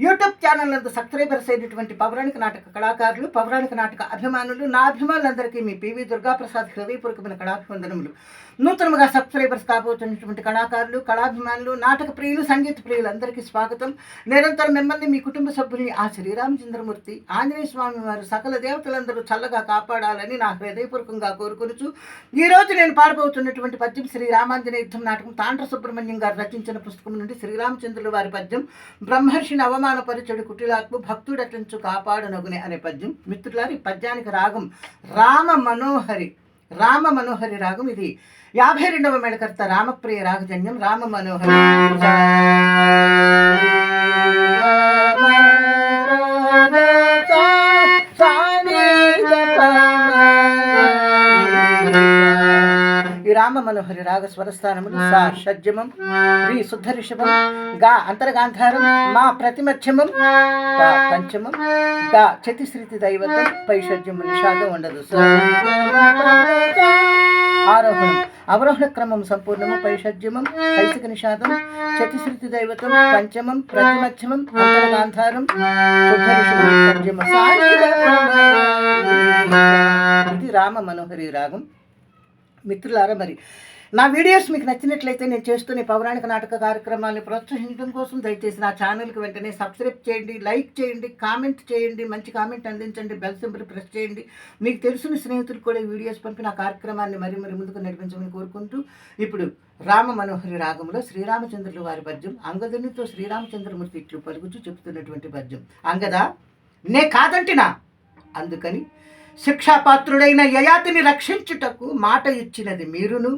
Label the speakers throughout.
Speaker 1: YouTube channel నందు subscribers అయినటువంటి పౌరాణిక నాటక కళాకారులు పౌరాణిక నాటక అభిమానులు నా అభిమానులందరికీ మీ పివి దుర్గాప్రసాద్ హృదయపూర్వకమైన కళాభివందనములు. నూతనముగా సబ్స్క్రైబర్స్ కాబోతున్నటువంటి కళాకారులు కళాభిమానులు నాటక ప్రియులు సంగీత ప్రియులు అందరికీ స్వాగతం. నిరంతరం మిమ్మల్ని మీ కుటుంబ సభ్యుల్ని ఆ శ్రీరామచంద్రమూర్తి ఆంజనేయ స్వామి వారు సకల దేవతలందరూ చల్లగా కాపాడాలని నా హృదయపూర్వకంగా కోరుకొనుచు ఈ రోజు నేను పాడబోతున్నటువంటి పద్యం శ్రీ యుద్ధం నాటకం తాండ్ర సుబ్రహ్మణ్యం గారు రచించిన పుస్తకం నుండి శ్రీరామచంద్రుల వారి పద్యం బ్రహ్మర్షిని అవమానపరచుడు కుటిలాత్మ భక్తుడటంచు కాపాడనగునే అనే పద్యం. మిత్రులారి పద్యానికి రాగం రామ మనోహరి రామ మనోహరి రాగం ఇది. యాభై రెండవ మెడకర్త రామప్రియ రాగజన్యం రామ మనోహరి. రామ మనోహరి రాగ స్వరస్థానములు సా షడ్జమం రి శుద్ధ రిషభం గా అంతర్గాంధారం మా ప్రతిమధ్యమం ప పంచమం గా చతిశ్రుతి దైవతం పైషడ్యము నిషాదం ఉండదు ఆరోహణం అవరోహణ క్రమం సంపూర్ణము పైషడ్యమం కైసిక నిషాదం చతిశ్రుతి దైవతం పంచమం ప్రతిమధ్యమం అంతర్గాంధారం ఇది రామ మనోహరి రాగం. మిత్రులారా మరి. నా వీడియోస్ మీకు నచ్చినట్లయితే నేను చేస్తున్న పౌరాణిక నాటక కార్యక్రమాన్ని ప్రోత్సహించడం కోసం దయచేసి నా ఛానల్కి వెంటనే సబ్స్క్రైబ్ చేయండి లైక్ చేయండి కామెంట్ చేయండి మంచి కామెంట్ అందించండి బెల్ సింబల్ ప్రెస్ చేయండి. మీకు తెలిసిన స్నేహితులు కూడా వీడియోస్ పంపి నా కార్యక్రమాన్ని మరి మరి ముందుకు నడిపించమని కోరుకుంటూ ఇప్పుడు రామ మనోహరి రాగంలో శ్రీరామచంద్రులు వారి పద్యం అంగదునితో శ్రీరామచంద్రమూర్తి ఇట్లు పలుకుచూ చెబుతున్నటువంటి పద్యం. అంగదా? నే కాదంటినా? అందుకని శిక్షాపాత్రుడైన యయాతిని రక్షించుటకు మాట ఇచ్చినది మీరును.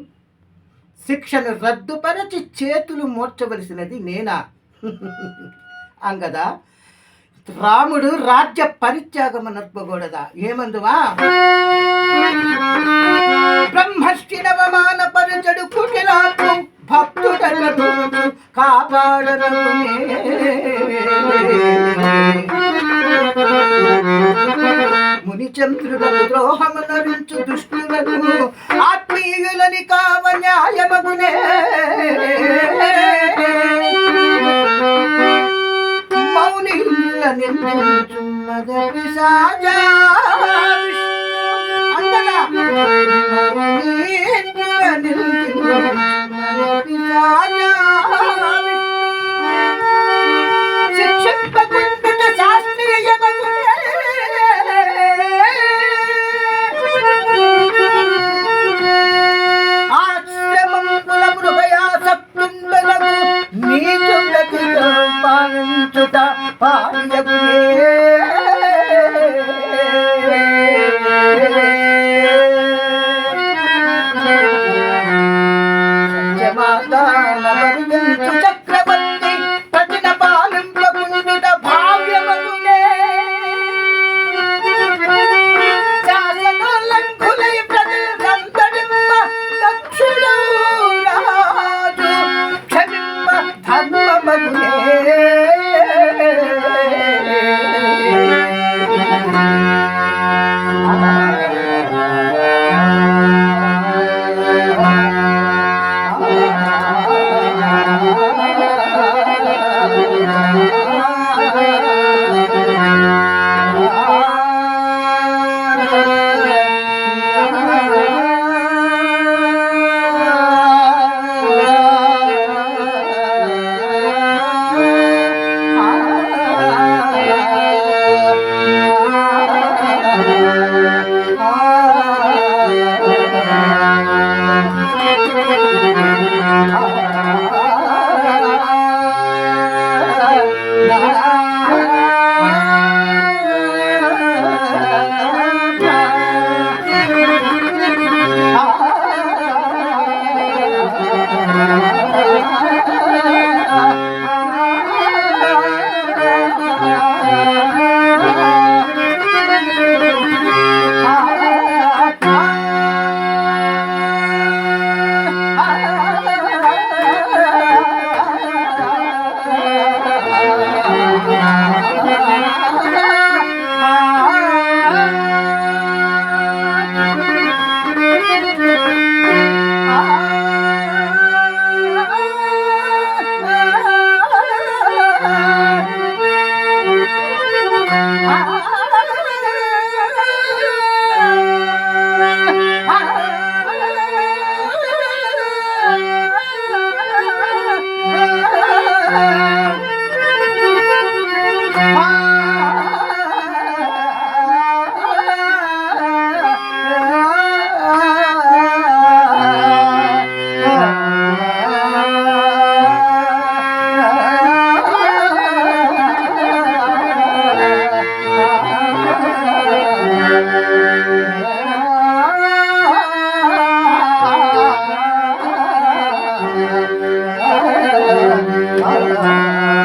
Speaker 1: శిక్షను రద్దుపరచి చేతులు మూర్చవలసినది నేనా? అంగదా? రాముడు రాజ్య పరిత్యాగము నర్పకూడదా ఏమందువా బ్రహ్మశ్చిరవమాన పరచడు కుటిలాకు భక్తుడను కాపాడను మునిచంద్రులకు ద్రోహమునరించు దుష్టులను. ఆత్మీయులని కావ న్యాయమగునే మౌనిల నిందించు నిందించున్నది సాజా అంతగా మౌనిల నిందించున్నది సాజా Bye. Amen.